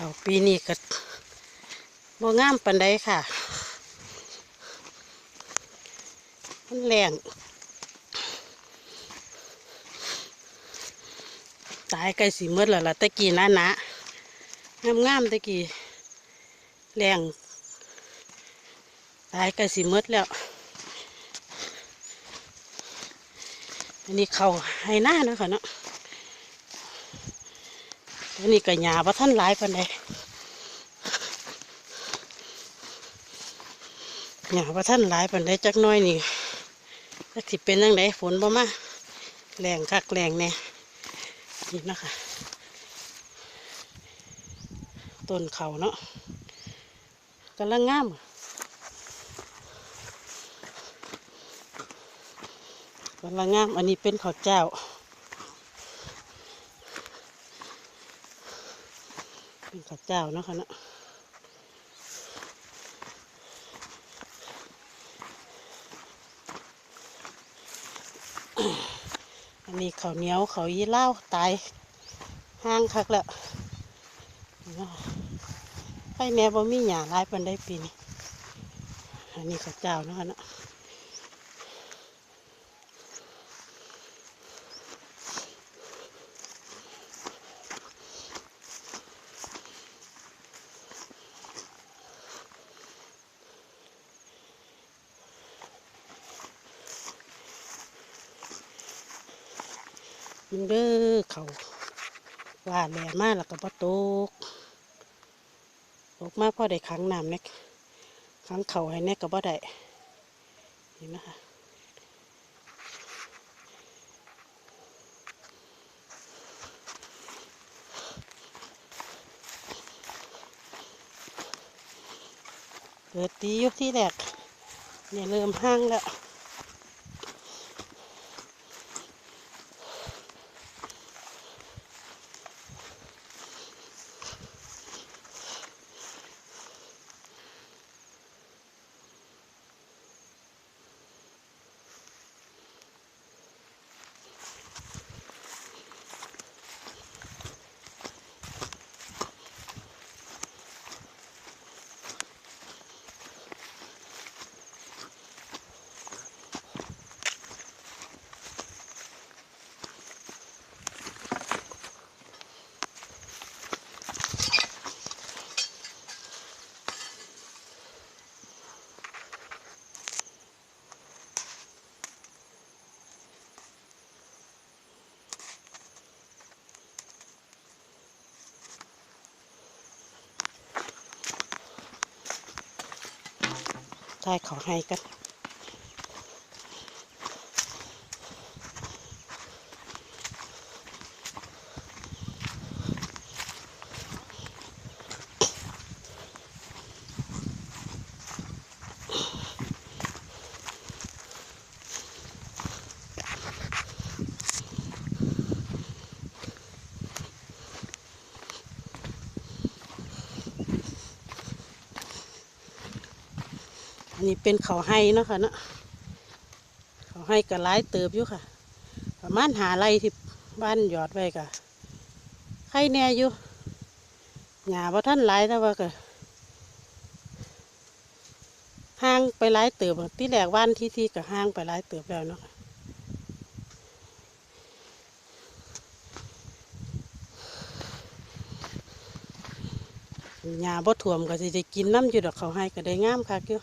เขาปีนี้ก็บ่งามปันใดค่ะ มันแรงตายไก่สีมืดแล้วล่ะตะกี้นะนะงามงามตะกี้แรงตายไก่สีมืดแล้ว อันนี้เขาให้หน้าเนะคะเนาะ อันนี้ก็หญ้าบ่ท่านหลายปานใดหญ้าบ่ท่านหลายปานใดจักน้อยนี่จักสิเป็นจังไดฝนบ่มาแรงคักแรงแน่นี่เนาะคะต้นเขาเนาะกำลังงามกำลังงาม อันนี้เป็นข้าวเจ้า เป็นข้าเจ้านะคะเนาะอันนี้ข้าเหนียวเขายี่เล่าตายห้างคักแล้วไปแม่บ่มีหยาลายปันได้ปีนี้อันนี้ข้าเจ้านะคะเนาะ มันเด้อเขาว่าแหลมากแล้วก็บ่ตกตกมากพอได้ขังน้ำเนี่ยขังเขาให้เนี่ยก็บ่ได้เห็นนะคะเกิดตีอยู่ที่แรกเนี่ยเริ่มห้างแล้ว ใช่ขอให้กัน อันนี้เป็นเขาให้เนาะค่ะเนาะเขาให้ก็หลายเติบอยู่ค่ะ ประมาณหาไรที่บ้านหยอดไว้กะไข่แน่อยู่หญ้าบ่ท่านหลายแต่ว่าก็ห่างไปหลายเติบที่แรกวันที่ที่ก็ห่างไปหลายเติบแล้วเนาะหญ้าบ่ท่วมก็สิได้กินน้ำอยู่ดอกเขาให้ก็ได้งามคักอยู่